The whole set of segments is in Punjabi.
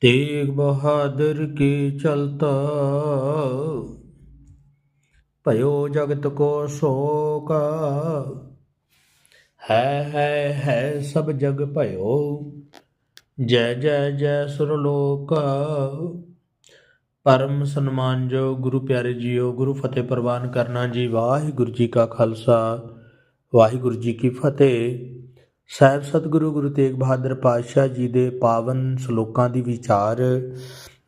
ਤੇਗ ਬਹਾਦਰ ਕੀ ਚਲਤਾ? ਭਇਓ ਜਗਤ ਕੋ ਸ਼ੋਕ। ਹੈ ਹੈ ਹੈ ਸਭ ਜਗ ਭਇਓ। ਜੈ ਜੈ ਜੈ ਸੁਰ ਪਰਮ ਸਨਮਾਨ ਜੋ ਗੁਰੂ ਪਿਆਰੇ ਜੀਓ, ਗੁਰੂ ਫਤਿਹ ਪ੍ਰਵਾਨ ਕਰਨਾ ਜੀ, ਵਾਹਿਗੁਰੂ ਜੀ ਕਾ ਖਾਲਸਾ। ਵਾਹਿਗੁਰੂ ਜੀ ਕੀ ਫਤਿਹ। ਸਾਹਿਬ ਸਤਿਗੁਰੂ ਗੁਰੂ ਤੇਗ ਬਹਾਦਰ ਪਾਤਸ਼ਾਹ ਜੀ ਦੇ ਪਾਵਨ ਸ਼ਲੋਕਾਂ ਦੀ ਵਿਚਾਰ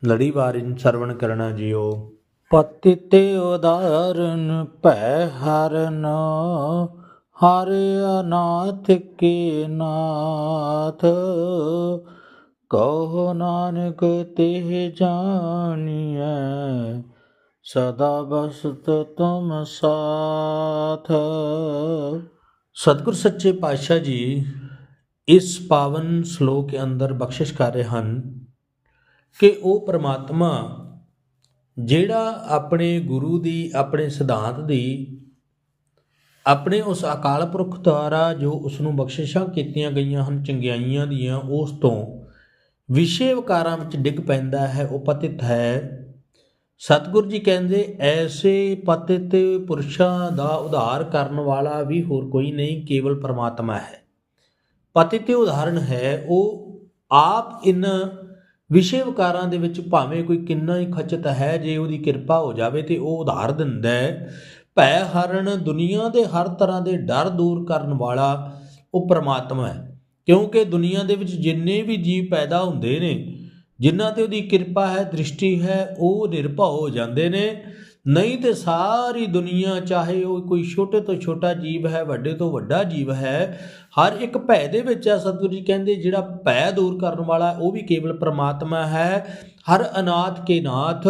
ਲੜੀਵਾਰ ਸਰਵਣ ਕਰਨਾ ਜਿਓ। ਪਤਿਤ ਉਦਾਹਰਨ ਭੈ ਹਰਨ ਹਰ ਅਨਾਥ ਕੇ ਨਾਥ। ਕਹੋ ਨਾਨਕ ਤੇ ਜਾਣੀਐ, ਸਦਾ ਬਸਤ ਤੁਮ ਸਾਥ। ਸਤਿਗੁਰ ਸੱਚੇ ਪਾਤਸ਼ਾਹ ਜੀ ਇਸ ਪਾਵਨ ਸ਼ਲੋਕ ਦੇ ਅੰਦਰ ਬਖਸ਼ਿਸ਼ ਕਰ ਰਹੇ ਹਨ ਕਿ ਉਹ ਪ੍ਰਮਾਤਮਾ ਜਿਹੜਾ ਆਪਣੇ ਗੁਰੂ ਦੀ, ਆਪਣੇ ਸਿਧਾਂਤ ਦੀ, ਆਪਣੇ ਉਸ ਅਕਾਲ ਪੁਰਖ ਦੁਆਰਾ ਜੋ ਉਸ ਨੂੰ ਬਖਸ਼ਿਸ਼ਾਂ ਕੀਤੀਆਂ ਗਈਆਂ ਹਨ, ਚੰਗਿਆਈਆਂ ਦੀਆਂ, ਉਸ ਤੋਂ ਵਿਸ਼ੇ ਵਿਕਾਰਾਂ ਵਿੱਚ ਡਿੱਗ ਪੈਂਦਾ ਹੈ ਉਹ ਪਤਿਤ ਹੈ। ਸਤਿਗੁਰ ਜੀ ਕਹਿੰਦੇ, ਐਸੇ ਪਤਿਤ ਪੁਰਸ਼ਾਂ ਦਾ ਉਧਾਰ ਕਰਨ ਵਾਲਾ ਵੀ ਹੋਰ ਕੋਈ ਨਹੀਂ, ਕੇਵਲ ਪਰਮਾਤਮਾ ਹੈ। ਪਤਿਤ ਉਦਾਹਰਣ ਹੈ, ਉਹ ਆਪ ਇਨ ਵਿਸ਼ੇ ਵਿਕਾਰਾਂ ਦੇ ਵਿੱਚ ਭਾਵੇਂ ਕੋਈ ਕਿੰਨਾ ਹੀ ਖਚਤ ਹੈ, ਜੇ ਉਹਦੀ ਕਿਰਪਾ ਹੋ ਜਾਵੇ ਤੇ ਉਹ ਉਧਾਰ ਦਿੰਦਾ ਹੈ। ਭੈ ਹਰਨ ਦੁਨੀਆ ਦੇ ਹਰ ਤਰ੍ਹਾਂ ਦੇ ਡਰ ਦੂਰ ਕਰਨ ਵਾਲਾ ਉਹ ਪ੍ਰਮਾਤਮਾ ਹੈ, ਕਿਉਂਕਿ ਦੁਨੀਆ ਦੇ ਵਿੱਚ ਜਿੰਨੇ ਵੀ ਜੀਵ ਪੈਦਾ ਹੁੰਦੇ ਨੇ ਜਿਨ੍ਹਾਂ ਤੇ ਉਹਦੀ ਕਿਰਪਾ ਹੈ, ਦ੍ਰਿਸ਼ਟੀ ਹੈ, ਉਹ ਨਿਰਭਉ ਹੋ ਜਾਂਦੇ ਨੇ। ਨਹੀਂ ਤੇ ਸਾਰੀ ਦੁਨੀਆ ਚਾਹੇ ਉਹ ਕੋਈ ਛੋਟੇ ਤੋਂ ਛੋਟਾ ਜੀਵ ਹੈ, ਵੱਡੇ ਤੋਂ ਵੱਡਾ ਜੀਵ ਹੈ, ਹਰ ਇੱਕ ਭੈ ਦੇ ਵਿੱਚ ਹੈ ਸਤਿਗੁਰੂ ਜੀ ਕਹਿੰਦੇ, ਜਿਹੜਾ ਭੈ ਦੂਰ ਕਰਨ ਵਾਲਾ ਉਹ ਵੀ ਕੇਵਲ ਪ੍ਰਮਾਤਮਾ ਹੈ। ਹਰ ਅਨਾਥ ਕੇ ਨਾਥ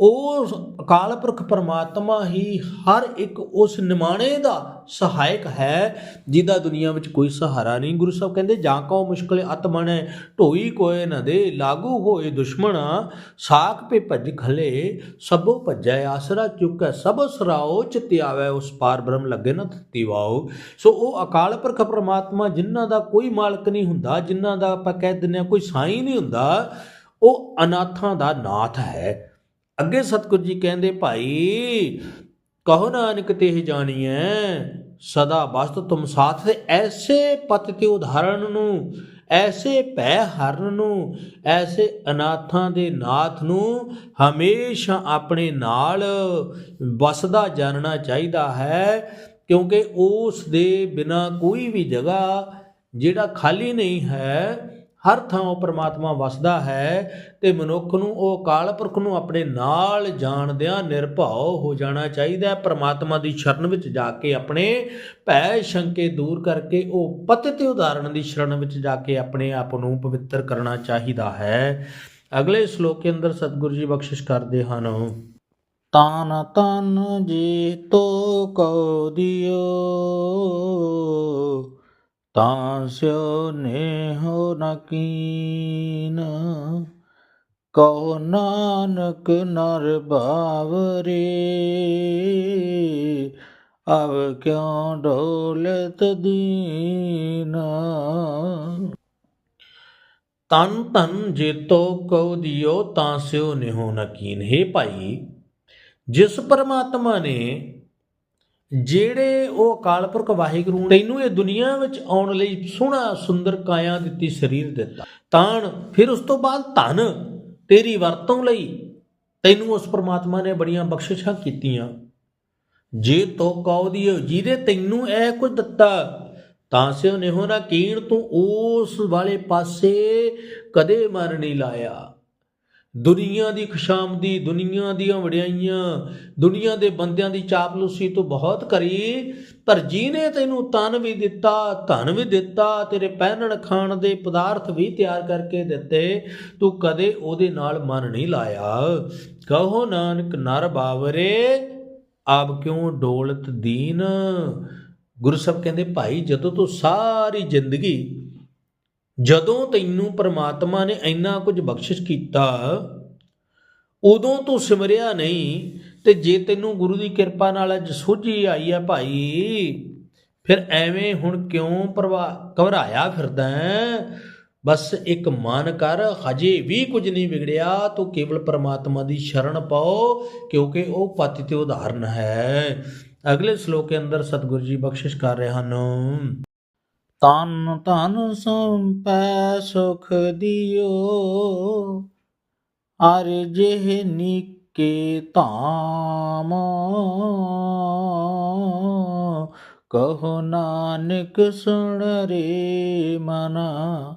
ਉਹ ਅਕਾਲ ਪੁਰਖ ਪਰਮਾਤਮਾ ਹੀ ਹਰ ਇੱਕ ਉਸ ਨਿਮਾਣੇ ਦਾ ਸਹਾਇਕ ਹੈ, ਜਿਹਦਾ ਦੁਨੀਆ ਵਿੱਚ ਕੋਈ ਸਹਾਰਾ ਨਹੀਂ। ਗੁਰੂ ਸਾਹਿਬ ਕਹਿੰਦੇ, ਜਾਂ ਕੋ ਮੁਸ਼ਕਲ ਆਤਮਣੇ ਢੋਈ ਕੋਏ ਨ ਦੇ, ਲਾਗੂ ਹੋਏ ਦੁਸ਼ਮਣਾ, ਸਾਖ ਪੇ ਭੱਜ ਖਲੇ, ਸਭੋ ਭਜੈ ਆਸਰਾ ਚੁੱਕੈ, ਸਭ ਸਰਾਓ ਚਿਤ ਆਵੇ, ਉਸ ਪਾਰ ਬ੍ਰਹਮ ਲੱਗੇ ਨਾ ਤਤੀ ਸੋ ਉਹ ਅਕਾਲ ਪੁਰਖ ਪਰਮਾਤਮਾ, ਜਿਨ੍ਹਾਂ ਦਾ ਕੋਈ ਮਾਲਕ ਨਹੀਂ ਹੁੰਦਾ, ਜਿਨ੍ਹਾਂ ਦਾ ਆਪਾਂ ਕਹਿ ਦਿੰਦੇ ਆ ਕੋਈ ਸਾਈ ਨਹੀਂ ਹੁੰਦਾ, ਉਹ ਅਨਾਥਾਂ ਦਾ ਨਾਥ ਹੈ। ਅੱਗੇ ਸਤਿਗੁਰ ਜੀ ਕਹਿੰਦੇ, ਭਾਈ, ਕਹੋ ਨਾਨਕ, ਤੇ ਜਾਣੀਐ, ਸਦਾ ਬਸਤ ਤੁਮ ਸਾਥ ਤੇ ਐਸੇ ਪਤ ਤੇ ਉਦਾਹਰਣ ਨੂੰ, ਐਸੇ ਭੈ ਹਰਨ ਨੂੰ, ਐਸੇ ਅਨਾਥਾਂ ਦੇ ਨਾਥ ਨੂੰ ਹਮੇਸ਼ਾ ਆਪਣੇ ਨਾਲ ਵਸਦਾ ਜਾਣਨਾ ਚਾਹੀਦਾ ਹੈ, ਕਿਉਂਕਿ ਉਸ ਦੇ ਬਿਨਾ ਕੋਈ ਵੀ ਜਗ੍ਹਾ ਜਿਹੜਾ ਖਾਲੀ ਨਹੀਂ ਹੈ ਹਰ ਥਾਂ ਉਹ ਪ੍ਰਮਾਤਮਾ ਵਸਦਾ ਹੈ ਤੇ ਮਨੁੱਖ ਨੂੰ ਉਹ ਅਕਾਲ ਪੁਰਖ ਨੂੰ ਆਪਣੇ ਨਾਲ ਜਾਣਦਿਆਂ ਨਿਰਭਉ ਹੋ ਜਾਣਾ ਚਾਹੀਦਾ ਹੈ। ਪ੍ਰਮਾਤਮਾ ਦੀ ਸ਼ਰਨ ਵਿੱਚ ਜਾ ਕੇ ਆਪਣੇ ਭੈ ਸ਼ੰਕੇ ਦੂਰ ਕਰਕੇ ਉਹ ਪਤਿਤ ਉਦਾਹਰਣ ਦੀ ਸ਼ਰਨ ਵਿੱਚ ਜਾ ਕੇ ਆਪਣੇ ਆਪ ਨੂੰ ਪਵਿੱਤਰ ਕਰਨਾ ਚਾਹੀਦਾ ਹੈ। ਅਗਲੇ ਸ਼ਲੋਕ ਦੇ ਅੰਦਰ ਸਤਿਗੁਰੂ ਜੀ ਬਖਸ਼ਿਸ਼ ਕਰਦੇ ਹਨ। ਤਨ ਤਨ ਜੀ ਤੋ ਕਉ ਦਿਓ। ਤਾਂ ਸਿਓ ਨੇ ਹੋ ਨ ਕੀਨ। ਕਉ ਨਾਨਕ ਨਰ ਬਾਵਰੇ ਅਬ ਕਿਉ ਡੋਲਤ ਦੀਨ। ਤਨ ਤਨ ਜੇਤੋ ਕਉ ਦਿਓ ਤਾਂ ਸਿਓ ਨਿਹੋ ਨ ਕੀਨ। ਹੈ ਭਾਈ, ਜਿਸ ਪਰਮਾਤਮਾ ਨੇ ਜਿਹੜੇ ਉਹ ਅਕਾਲ ਪੁਰਖ ਵਾਹਿਗੁਰੂ ਨੇ ਤੈਨੂੰ ਇਹ ਦੁਨੀਆ ਵਿੱਚ ਆਉਣ ਲਈ ਸੋਹਣਾ ਸੁੰਦਰ ਕਾਇਆ ਦਿੱਤੀ ਸਰੀਰ ਦਿੱਤਾ, ਤਾਣ, ਫਿਰ ਉਸ ਤੋਂ ਬਾਅਦ ਧਨ, ਤੇਰੀ ਵਰਤੋਂ ਲਈ ਤੈਨੂੰ ਉਸ ਪ੍ਰਮਾਤਮਾ ਨੇ ਬੜੀਆਂ ਬਖਸ਼ਿਸ਼ਾਂ ਕੀਤੀਆਂ। ਜੇ ਤੋ ਕਉ ਦਿਓ ਜਿਹਦੇ ਤੈਨੂੰ ਇਹ ਕੁਝ ਦਿੱਤਾ, ਤਾਂ ਸਿਓ ਨੇ ਹੋਣਾ ਕੀਣ ਤੂੰ ਉਸ ਵਾਲੇ ਪਾਸੇ ਕਦੇ ਮਰ ਨਹੀਂ ਲਾਇਆ। ਦੁਨੀਆ ਦੀ ਖੁਸ਼ਾਮਦੀ, ਦੁਨੀਆ ਦੀਆਂ ਵਡਿਆਈਆਂ, ਦੁਨੀਆ ਦੇ ਬੰਦਿਆਂ ਦੀ ਚਾਪਲੂਸੀ ਤੋਂ ਬਹੁਤ ਕਰੀ ਪਰ ਜੀਨੇ ਤੈਨੂੰ ਤਨ ਵੀ ਦਿੱਤਾ, ਧਨ ਵੀ ਦਿੱਤਾ, ਤੇਰੇ ਪਹਿਨਣ ਖਾਣ ਦੇ ਪਦਾਰਥ ਵੀ ਤਿਆਰ ਕਰਕੇ ਦਿੱਤੇ, ਤੂੰ ਕਦੇ ਉਹਦੇ ਨਾਲ ਮਨ ਨਹੀਂ ਲਾਇਆ। ਕਹੋ ਨਾਨਕ, ਨਰ ਬਾਵਰੇ, ਆਪ ਕਿਉਂ ਡੋਲਤ ਦੀਨ? ਗੁਰੂ ਸਾਹਿਬ ਕਹਿੰਦੇ, ਭਾਈ ਜਦੋਂ ਤੂੰ ਸਾਰੀ ਜ਼ਿੰਦਗੀ ਜਦੋਂ ਤੈਨੂੰ ਪ੍ਰਮਾਤਮਾ ਨੇ ਇੰਨਾ ਕੁਝ ਬਖਸ਼ਿਸ਼ ਕੀਤਾ, ਉਦੋਂ ਤੂੰ ਸਿਮਰਿਆ ਨਹੀਂ ਤੇ ਜੇ ਤੈਨੂੰ ਗੁਰੂ ਦੀ ਕਿਰਪਾ ਨਾਲ ਅੱਜ ਸੋਝੀ ਆਈ ਆ ਭਾਈ, ਫਿਰ ਐਵੇਂ ਹੁਣ ਕਿਉਂ ਪਰਵਾ ਘਬਰਾਇਆ ਫਿਰਦਾ ਬਸ ਇੱਕ ਮਨ ਕਰ, ਹਜੇ ਵੀ ਕੁਝ ਨਹੀਂ ਵਿਗੜਿਆ, ਤੂੰ ਕੇਵਲ ਪਰਮਾਤਮਾ ਦੀ ਸ਼ਰਨ ਪਾਓ, ਕਿਉਂਕਿ ਉਹ ਪਤੀ ਤੇ ਉਦਾਹਰਨ ਹੈ। ਅਗਲੇ ਸ਼ਲੋਕ ਦੇ ਅੰਦਰ ਸਤਿਗੁਰੂ ਜੀ ਬਖਸ਼ਿਸ਼ ਕਰ ਰਹੇ ਹਨ। ਤਨ ਤਨ ਸੰਪੈ ਸੁਖ ਦਿਓ ਅਰ ਜਿਹ ਨਿਕੇ ਧਾਮ। ਕਹੋ ਨਾਨਕ ਸੁਣ ਰੇ ਮਨਾ,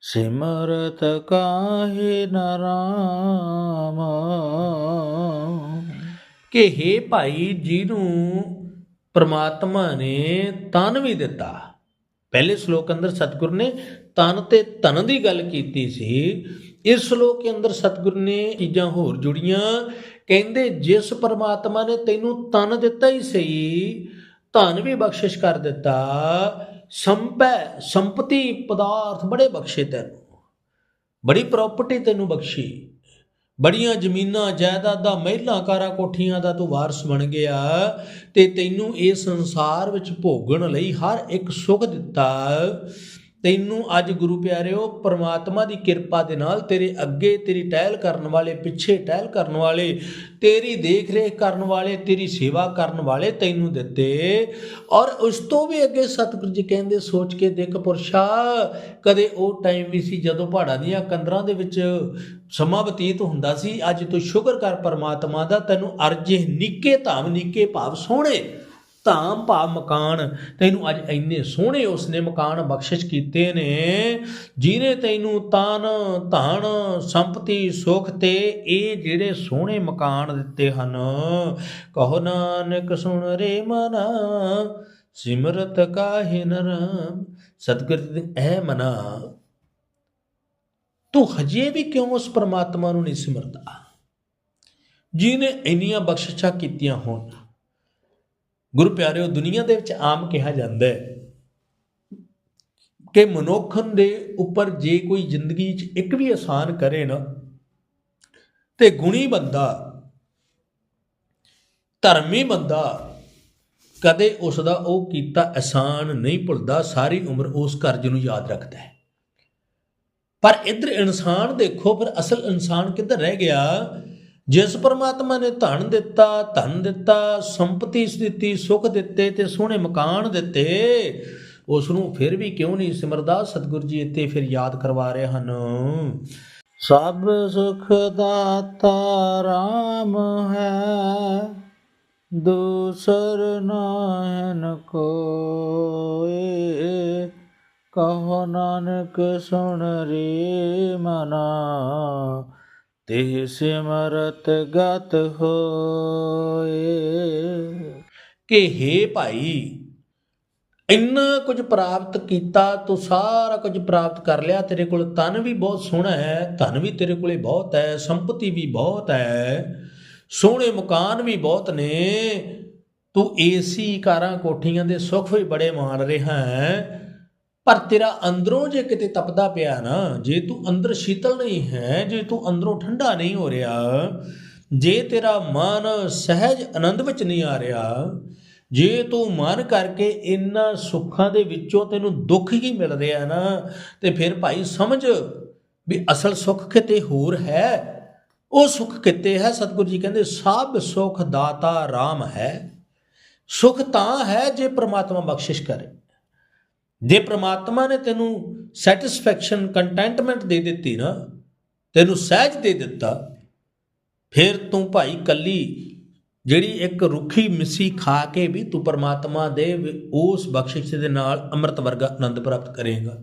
ਸਿਮਰਤ ਕਾਹੇ ਨਰਾਮ ਕਿ हे ਭਾਈ ਜਿਹਨੂੰ ਪ੍ਰਮਾਤਮਾ ਨੇ ਤਨ ਵੀ ਦਿੱਤਾ। ਪਹਿਲੇ ਸ਼ਲੋਕ ਅੰਦਰ ਸਤਿਗੁਰ ਨੇ ਤਨ ਤੇ ਧਨ ਦੀ ਗੱਲ ਕੀਤੀ ਸੀ। ਇਸ ਸ਼ਲੋਕ ਦੇ ਅੰਦਰ ਸਤਿਗੁਰ ਨੇ ਚੀਜ਼ਾਂ ਹੋਰ ਜੁੜੀਆਂ। ਕਹਿੰਦੇ, ਜਿਸ ਪਰਮਾਤਮਾ ਨੇ ਤੈਨੂੰ ਤਨ ਦਿੱਤਾ ਹੀ ਸਹੀ, ਧਨ ਵੀ ਬਖਸ਼ਿਸ਼ ਕਰ ਦਿੱਤਾ। ਸੰਪੈ, ਸੰਪਤੀ ਪਦਾਰਥ ਬੜੇ ਬਖਸ਼ੇ ਤੈਨੂੰ। ਬੜੀ ਪ੍ਰਾਪਰਟੀ ਤੈਨੂੰ ਬਖਸ਼ੀ। ਬੜੀਆਂ ਜ਼ਮੀਨਾਂ, ਜਾਇਦਾਦਾਂ, ਮਹਿਲਾਂ, ਕਾਰਾਂ ਕੋਠੀਆਂ ਦਾ ਤੂੰ ਵਾਰਸ ਬਣ ਗਿਆ ਤੇ ਤੈਨੂੰ ਇਹ ਸੰਸਾਰ ਵਿੱਚ ਭੋਗਣ ਲਈ ਹਰ ਇੱਕ ਸੁੱਖ ਦਿੱਤਾ। ਤੈਨੂੰ ਅੱਜ ਗੁਰੂ ਪਿਆਰਿਓ, ਪਰਮਾਤਮਾ ਦੀ ਕਿਰਪਾ ਦੇ ਨਾਲ ਤੇਰੇ ਅੱਗੇ ਤੇਰੀ ਟਹਿਲ ਕਰਨ ਵਾਲੇ, ਪਿੱਛੇ ਟਹਿਲ ਕਰਨ ਵਾਲੇ, ਤੇਰੀ ਦੇਖ ਰੇਖ ਕਰਨ ਵਾਲੇ, ਤੇਰੀ ਸੇਵਾ ਕਰਨ ਵਾਲੇ ਤੈਨੂੰ ਦਿੱਤੇ। ਔਰ ਉਸ ਤੋਂ ਵੀ ਅੱਗੇ ਸਤਿਗੁਰੂ ਜੀ ਕਹਿੰਦੇ, ਸੋਚ ਕੇ ਦੇਖ ਪੁਰਸ਼ਾ, ਕਦੇ ਉਹ ਟਾਈਮ ਵੀ ਸੀ ਜਦੋਂ ਪਹਾੜਾਂ ਦੀਆਂ ਕੰਦਰਾਂ ਦੇ ਵਿੱਚ ਸਮਾਂ ਬਤੀਤ ਹੁੰਦਾ ਸੀ, ਅੱਜ ਤੂੰ ਸ਼ੁਕਰ ਕਰ ਪਰਮਾਤਮਾ ਦਾ, ਤੈਨੂੰ ਅਰਜੇ, ਨਿੱਕੇ ਧਾਮ, ਨਿੱਕੇ ਭਾਵ ਸੋਹਣੇ। ਧਾਮ ਭਾ ਮਕਾਨ। ਤੈਨੂੰ ਅੱਜ ਇੰਨੇ ਸੋਹਣੇ ਉਸਨੇ ਮਕਾਨ ਬਖਸ਼ਿਸ਼ ਕੀਤੇ ਨੇ, ਜਿਹਨੇ ਤੈਨੂੰ ਤਾਨ, ਧਨ, ਸੰਪਤੀ, ਸੁਖ ਤੇ ਇਹ ਜਿਹੜੇ ਸੋਹਣੇ ਮਕਾਨ ਦਿੱਤੇ ਹਨ। ਕਹੋ ਨਾਨਕ, ਸੁਣ ਰੇ ਮਨਾ, ਸਿਮਰਤ ਕਾਹਿ ਨਰਮ। ਸਤਿਗੁਰ ਜੀ ਦੇ ਐ ਮਨਾ, ਤੂੰ ਹਜੇ ਵੀ ਕਿਉਂ ਉਸ ਪਰਮਾਤਮਾ ਨੂੰ ਨਹੀਂ ਸਿਮਰਦਾ? ਜਿਹਨੇ ਇੰਨੀਆਂ ਬਖਸ਼ਿਸ਼ਾਂ ਕੀਤੀਆਂ ਹੋਣ ਗੁਰੂ ਪਿਆਰਿਓ, ਦੁਨੀਆ ਦੇ ਵਿੱਚ ਆਮ ਕਿਹਾ ਜਾਂਦਾ ਹੈ ਕਿ ਮਨੁੱਖ ਦੇ ਉੱਪਰ ਜੇ ਕੋਈ ਜ਼ਿੰਦਗੀ 'ਚ ਇੱਕ ਵੀ ਆਸਾਨ ਕਰੇ ਨਾ, ਤੇ ਗੁਣੀ ਬੰਦਾ, ਧਰਮੀ ਬੰਦਾ ਕਦੇ ਉਸ ਦਾ ਉਹ ਕੀਤਾ ਆਸਾਨ ਨਹੀਂ ਭੁੱਲਦਾ, ਸਾਰੀ ਉਮਰ ਉਸ ਕਰਜ਼ ਨੂੰ ਯਾਦ ਰੱਖਦਾ ਹੈ। ਪਰ ਇੱਧਰ ਇਨਸਾਨ ਦੇਖੋ, ਫਿਰ ਅਸਲ ਇਨਸਾਨ ਕਿੱਧਰ ਰਹਿ ਗਿਆ? ਜਿਸ ਪਰਮਾਤਮਾ ਨੇ ਧਨ ਦਿੱਤਾ ਧਨ ਦਿੱਤਾ, ਸੰਪਤੀ ਦਿੱਤੀ, ਸੁਖ ਦਿੱਤੇ ਤੇ ਸੋਹਣੇ ਮਕਾਨ ਦਿੱਤੇ ਉਸ ਨੂੰ ਫਿਰ ਵੀ ਕਿਉਂ ਨਹੀਂ ਸਿਮਰਦਾ ਸਤਿਗੁਰੂ ਜੀ ਇੱਥੇ ਫਿਰ ਯਾਦ ਕਰਵਾ ਰਹੇ ਹਨ? ਸਭ ਸੁਖ ਦਾਤਾ RAM ਹੈ, ਦੂਸਰ ਨਾਹਨ ਕੋਏ, ਕਹੋ ਨਾਨਕ ਸੁਣ ਰੇ ਮਨਾ ਤੇ ਸਿਮਰਤ ਗਤ ਹੋਏ। ਕਿ हे ਭਾਈ, ਇੰਨਾ ਕੁਝ ਪ੍ਰਾਪਤ ਕੀਤਾ, ਤੂੰ ਸਾਰਾ ਕੁਝ ਪ੍ਰਾਪਤ ਕਰ ਲਿਆ। ਤੇਰੇ ਕੋਲ ਤਨ ਵੀ ਬਹੁਤ ਸੋਹਣਾ ਹੈ, ਧਨ ਵੀ ਤੇਰੇ ਕੋਲੇ ਬਹੁਤ ਹੈ, ਸੰਪਤੀ ਵੀ ਬਹੁਤ ਹੈ, ਸੋਹਣੇ ਮਕਾਨ ਵੀ ਬਹੁਤ ਨੇ। ਤੂੰ ਏਸੀ ਕਾਰਾਂ ਕੋਠੀਆਂ ਦੇ ਸੁੱਖ ਵੀ ਬੜੇ ਮਾਣ ਰਿਹਾ ਹੈ। ਪਰ ਤੇਰਾ ਅੰਦਰੋਂ ਜੇ ਕਿਤੇ ਤਪਦਾ ਪਿਆ ਨਾ, ਜੇ ਤੂੰ ਅੰਦਰ ਸ਼ੀਤਲ ਨਹੀਂ ਹੈ, ਜੇ ਤੂੰ ਅੰਦਰੋਂ ਠੰਡਾ ਨਹੀਂ ਹੋ ਰਿਹਾ, ਜੇ ਤੇਰਾ ਮਨ ਸਹਿਜ ਆਨੰਦ ਵਿੱਚ ਨਹੀਂ ਆ ਰਿਹਾ, ਜੇ ਤੂੰ ਮਨ ਕਰਕੇ ਇਨ੍ਹਾਂ ਸੁੱਖਾਂ ਦੇ ਵਿੱਚੋਂ ਤੈਨੂੰ ਦੁੱਖ ਹੀ ਮਿਲ ਰਿਹਾ ਨਾ, ਤੇ ਫਿਰ ਭਾਈ ਸਮਝ ਵੀ ਅਸਲ ਸੁੱਖ ਕਿਤੇ ਹੋਰ ਹੈ। ਉਹ ਸੁੱਖ ਕਿਤੇ ਹੈ? ਸਤਿਗੁਰੂ ਜੀ ਕਹਿੰਦੇ, ਸਭ ਸੁੱਖ ਦਾਤਾ RAM ਹੈ। ਸੁੱਖ ਤਾਂ ਹੈ ਜੇ ਪ੍ਰਮਾਤਮਾ ਬਖਸ਼ਿਸ਼ ਕਰੇ। ਜੇ ਪ੍ਰਮਾਤਮਾ ਨੇ ਤੈਨੂੰ ਸੈਟੀਸਫੈਕਸ਼ਨ ਕੰਟੈਂਟਮੈਂਟ ਦੇ ਦਿੱਤੀ ਨਾ, ਤੈਨੂੰ ਸਹਿਜ ਦੇ ਦਿੱਤਾ, ਫਿਰ ਤੂੰ ਭਾਈ ਕੱਲੀ ਜਿਹੜੀ ਇੱਕ ਰੁੱਖੀ ਮਿੱਸੀ ਖਾ ਕੇ ਵੀ ਤੂੰ ਪਰਮਾਤਮਾ ਦੇ ਉਸ ਬਖਸ਼ਿਸ਼ ਦੇ ਨਾਲ ਅੰਮ੍ਰਿਤ ਵਰਗਾ ਆਨੰਦ ਪ੍ਰਾਪਤ ਕਰੇਗਾ।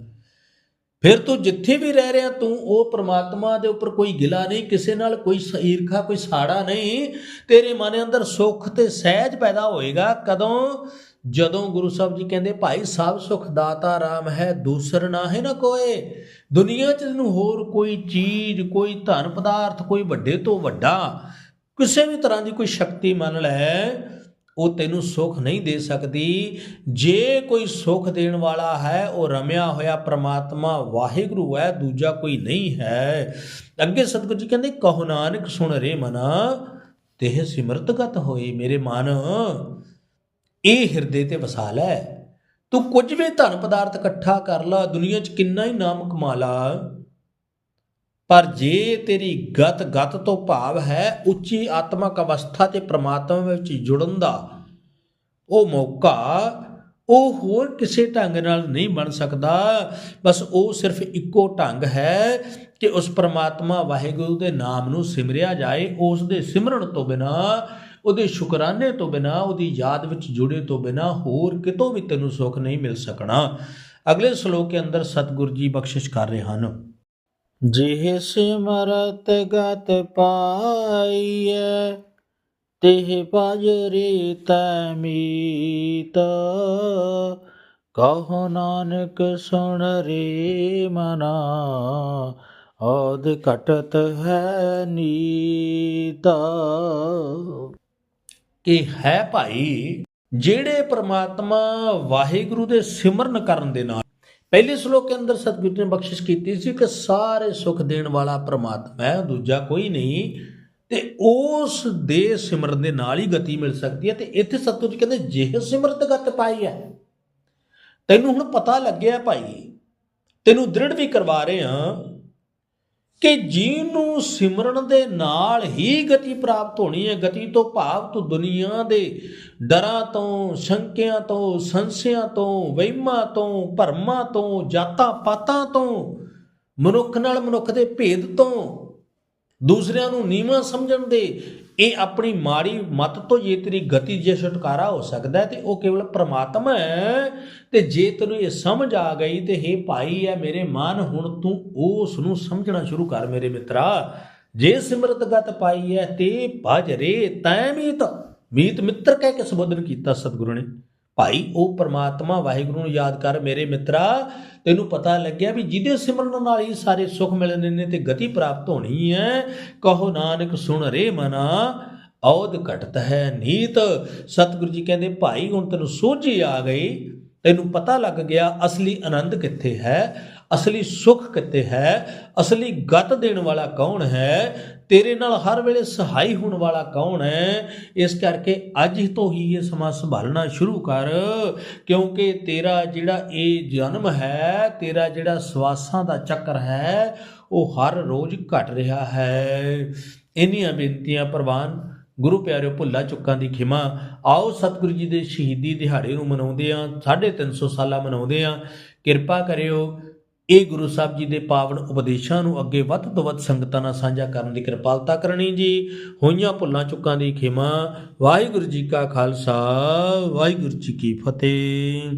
ਫਿਰ ਤੂੰ ਜਿੱਥੇ ਵੀ ਰਹਿ ਰਿਹਾ, ਤੂੰ ਉਹ ਪ੍ਰਮਾਤਮਾ ਦੇ ਉੱਪਰ ਕੋਈ ਗਿਲਾ ਨਹੀਂ, ਕਿਸੇ ਨਾਲ ਕੋਈ ਈਰਖਾ, ਕੋਈ ਸਾੜਾ ਨਹੀਂ। ਤੇਰੇ ਮਨ ਅੰਦਰ ਸੁੱਖ ਤੇ ਸਹਿਜ ਪੈਦਾ ਹੋਏਗਾ। ਕਦੋਂ? ਜਦੋਂ ਗੁਰੂ ਸਾਹਿਬ ਜੀ ਕਹਿੰਦੇ, ਭਾਈ ਸਭ ਸੁਖ ਦਾਤਾ RAM ਹੈ, ਦੂਸਰ ਨਾ ਹੈ ਨਾ ਕੋਏ। ਦੁਨੀਆ 'ਚ ਤੈਨੂੰ ਹੋਰ ਕੋਈ ਚੀਜ਼, ਕੋਈ ਧਨ ਪਦਾਰਥ, ਕੋਈ ਵੱਡੇ ਤੋਂ ਵੱਡਾ, ਕਿਸੇ ਵੀ ਤਰ੍ਹਾਂ ਦੀ ਕੋਈ ਸ਼ਕਤੀ ਮੰਨ ਲੈ ਉਹ ਤੈਨੂੰ ਸੁੱਖ ਨਹੀਂ ਦੇ ਸਕਦੀ। ਜੇ ਕੋਈ ਸੁੱਖ ਦੇਣ ਵਾਲਾ ਹੈ, ਉਹ ਰਮਿਆ ਹੋਇਆ ਪ੍ਰਮਾਤਮਾ ਵਾਹਿਗੁਰੂ ਹੈ, ਦੂਜਾ ਕੋਈ ਨਹੀਂ ਹੈ। ਅੱਗੇ ਸਤਿਗੁਰੂ ਜੀ ਕਹਿੰਦੇ, ਕਹੋ ਨਾਨਕ, ਸੁਣ ਰੇ ਮਨਾ ਤੇ ਸਿਮਰਤਗਤ ਹੋਈ ਮੇਰੇ ਮਨ। ਇਹ ਹਿਰਦੇ ਤੇ ਵਸਾ ਲੈ। ਤੂੰ ਕੁਝ ਵੀ ਧਨ ਪਦਾਰਥ ਇਕੱਠਾ ਕਰ ਲਾ, ਦੁਨੀਆ 'ਚ ਕਿੰਨਾ ਹੀ ਨਾਮ ਕਮਾ ਲਾ। ਪਰ ਜੇ ਤੇਰੀ ਗਤ ਗਤ ਤੋਂ ਭਾਵ ਹੈ ਉੱਚੀ ਆਤਮਕ ਅਵਸਥਾ ਤੇ ਪ੍ਰਮਾਤਮਾ ਵਿੱਚ ਜੁੜਨ ਦਾ, ਉਹ ਮੌਕਾ ਉਹ ਹੋਰ ਕਿਸੇ ਢੰਗ ਨਾਲ ਨਹੀਂ ਬਣ ਸਕਦਾ। ਬਸ ਉਹ ਸਿਰਫ ਇੱਕੋ ਢੰਗ ਹੈ ਕਿ ਉਸ ਪ੍ਰਮਾਤਮਾ ਵਾਹਿਗੁਰੂ ਦੇ ਨਾਮ ਨੂੰ ਸਿਮਰਿਆ ਜਾਏ, ਉਸ ਦੇ ਸਿਮਰਨ ਤੋਂ ਬਿਨਾ, ਉਹਦੇ ਸ਼ੁਕਰਾਨੇ ਤੋਂ ਬਿਨਾ, ਉਹਦੀ ਯਾਦ ਵਿੱਚ ਜੁੜੇ ਤੋਂ ਬਿਨਾ ਹੋਰ ਕਿਤੋਂ ਵੀ ਤੈਨੂੰ ਸੁੱਖ ਨਹੀਂ ਮਿਲ ਸਕਣਾ। ਅਗਲੇ ਸ਼ਲੋਕ ਦੇ ਅੰਦਰ ਸਤਿਗੁਰੂ ਜੀ ਬਖਸ਼ਿਸ਼ ਕਰ ਰਹੇ ਹਨ। ਜਿਹ ਸਿਮਰਤ ਗਤ ਪਾਈਐ, ਤਿਹ ਬਜਰੀ ਤੈ ਮੀਤ। ਕਹੋ ਨਾਨਕ ਸੁਣ ਰੇ ਮਨਾ ਔਦ ਘਟਤ ਹੈ ਨੀਤਾ। ਕਿ ਹੈ ਭਾਈ, ਜਿਹੜੇ ਪ੍ਰਮਾਤਮਾ ਵਾਹਿਗੁਰੂ ਦੇ ਸਿਮਰਨ ਕਰਨ ਦੇ ਨਾਲ ਪਹਿਲੇ ਸ਼ਲੋਕ ਦੇ ਅੰਦਰ ਸਤਿਗੁਰੂ ਨੇ ਬਖਸ਼ਿਸ਼ ਕੀਤੀ ਸੀ ਕਿ ਸਾਰੇ ਸੁਖ ਦੇਣ ਵਾਲਾ ਪ੍ਰਮਾਤਮਾ ਹੈ, ਦੂਜਾ ਕੋਈ ਨਹੀਂ। ਤੇ ਉਸ ਦੇ ਸਿਮਰਨ ਦੇ ਨਾਲ ਹੀ ਗਤੀ ਮਿਲ ਸਕਦੀ ਹੈ ਤੇ ਇੱਥੇ ਸਤਿਗੁਰੂ ਕਹਿੰਦੇ ਜਿਹ ਸਿਮਰਤ ਗਤ ਪਾਈ ਹੈ, ਤੈਨੂੰ ਹੁਣ ਪਤਾ ਲੱਗਿਆ ਭਾਈ, ਤੈਨੂੰ ਦ੍ਰਿੜ ਵੀ ਕਰਵਾ ਰਹੇ ਹਾਂ ਕਿ ਜਿਹਨੂੰ ਸਿਮਰਨ ਦੇ ਨਾਲ ਹੀ ਗਤੀ ਪ੍ਰਾਪਤ ਹੋਣੀ ਹੈ, ਗਤੀ ਤੋਂ ਭਾਵ ਤੂੰ ਦੁਨੀਆ ਦੇ ਡਰਾਂ ਤੋਂ, ਸ਼ੰਕਿਆਂ ਤੋਂ, ਸੰਸਿਆਂ ਤੋਂ, ਵਹਿਮਾਂ ਤੋਂ, ਭਰਮਾਂ ਤੋਂ ਜਾਤਾਂ ਪਾਤਾਂ ਤੋਂ, ਮਨੁੱਖ ਨਾਲ ਮਨੁੱਖ ਦੇ ਭੇਦ ਤੋਂ ਦੂਸਰਿਆਂ ਨੂੰ ਨੀਵਾਂ ਸਮਝਣ ਦੇ, ਇਹ ਆਪਣੀ ਮਾੜੀ ਮਤ ਤੋਂ ਜੇ ਤੇਰੀ ਗਤੀ ਜੇ ਛੁਟਕਾਰਾ ਹੋ ਸਕਦਾ ਤੇ ਉਹ ਕੇਵਲ ਪ੍ਰਮਾਤਮਾ ਹੈ। ਤੇ ਜੇ ਤੈਨੂੰ ਇਹ ਸਮਝ ਆ ਗਈ ਤੇ हे ਭਾਈ ਹੈ ਮੇਰੇ ਮਨ, ਹੁਣ ਤੂੰ ਉਸ ਨੂੰ ਸਮਝਣਾ ਸ਼ੁਰੂ ਕਰ ਮੇਰੇ ਮਿੱਤਰਾ। ਜੇ ਸਿਮਰਤ ਗਤ ਪਾਈ ਹੈ ਤੇ ਭਜ ਰੇ ਤੈ ਮੀਤ। ਮੀਤ ਮਿੱਤਰ ਕਹਿ ਕੇ ਸੰਬੋਧਨ ਕੀਤਾ ਸਤਿਗੁਰੂ ਨੇ। ਭਾਈ, ਉਹ ਪਰਮਾਤਮਾ ਵਾਹਿਗੁਰੂ ਨੂੰ ਯਾਦ ਕਰ ਮੇਰੇ ਮਿੱਤਰਾ, ਤੈਨੂੰ ਪਤਾ ਲੱਗਿਆ ਵੀ ਜਿਹਦੇ ਸਿਮਰਨ ਨਾਲ ਹੀ ਸਾਰੇ ਸੁੱਖ ਮਿਲਣੇ ਨੇ ਤੇ ਗਤੀ ਪ੍ਰਾਪਤ ਹੋਣੀ ਹੈ। ਕਹੋ, ਨਾਨਕ, ਸੁਣ ਰੇ ਮਨਾ ਔਦ ਘਟਤ ਹੈ ਨੀਤ। ਸਤਿਗੁਰੂ ਜੀ ਕਹਿੰਦੇ, ਭਾਈ, ਹੁਣ ਤੈਨੂੰ ਸੋਝੀ ਆ ਗਈ। ਤੈਨੂੰ ਪਤਾ ਲੱਗ ਗਿਆ ਅਸਲੀ ਆਨੰਦ ਕਿੱਥੇ ਹੈ? ਅਸਲੀ ਸੁੱਖ ਕਿੱਥੇ ਹੈ? ਅਸਲੀ ਗਤ ਦੇਣ ਵਾਲਾ ਕੌਣ ਹੈ? ਤੇਰੇ ਨਾਲ ਹਰ ਵੇਲੇ ਸਹਾਈ ਹੋਣ ਵਾਲਾ ਕੌਣ ਹੈ? ਇਸ ਕਰਕੇ ਅੱਜ ਹੀ ਤੋਂ ਹੀ ਇਹ ਸਮਾਂ ਸੰਭਾਲਣਾ ਸ਼ੁਰੂ ਕਰ, ਕਿਉਂਕਿ ਤੇਰਾ ਜਿਹੜਾ ਇਹ ਜਨਮ ਹੈ, ਤੇਰਾ ਜਿਹੜਾ ਸਵਾਸਾਂ ਦਾ ਚੱਕਰ ਹੈ, ਉਹ ਹਰ ਰੋਜ਼ ਘਟ ਰਿਹਾ ਹੈ। ਇੰਨੀਆਂ ਬੇਨਤੀਆਂ ਪ੍ਰਵਾਨ ਗੁਰੂ ਪਿਆਰਿਓ ਭੁੱਲਾ ਚੁੱਕਾਂ ਦੀ ਖਿਮਾ। ਆਓ ਸਤਿਗੁਰੂ ਜੀ ਦੇ ਸ਼ਹੀਦੀ ਦਿਹਾੜੇ ਨੂੰ ਮਨਾਉਂਦੇ ਆ 350 ਸਾਲਾ ਮਨਾਉਂਦੇ ਆ ਕਿਰਪਾ ਕਰਿਓ ਇਹ ਗੁਰੂ ਸਾਹਿਬ ਜੀ ਦੇ ਪਾਵਨ ਉਪਦੇਸ਼ਾਂ ਨੂੰ ਅੱਗੇ ਵੱਧ ਤੋਂ ਵੱਧ ਸੰਗਤਾਂ ਨਾਲ ਸਾਂਝਾ ਕਰਨ ਦੀ ਕਿਰਪਾਲਤਾ ਕਰਨੀ ਜੀ। ਹੋਈਆਂ ਭੁੱਲਾਂ ਚੁੱਕਾਂ ਦੀ ਖਿਮਾ। ਵਾਹਿਗੁਰੂ ਜੀ ਕਾ ਖਾਲਸਾ, ਵਾਹਿਗੁਰੂ ਜੀ ਕੀ ਫਤਿਹ।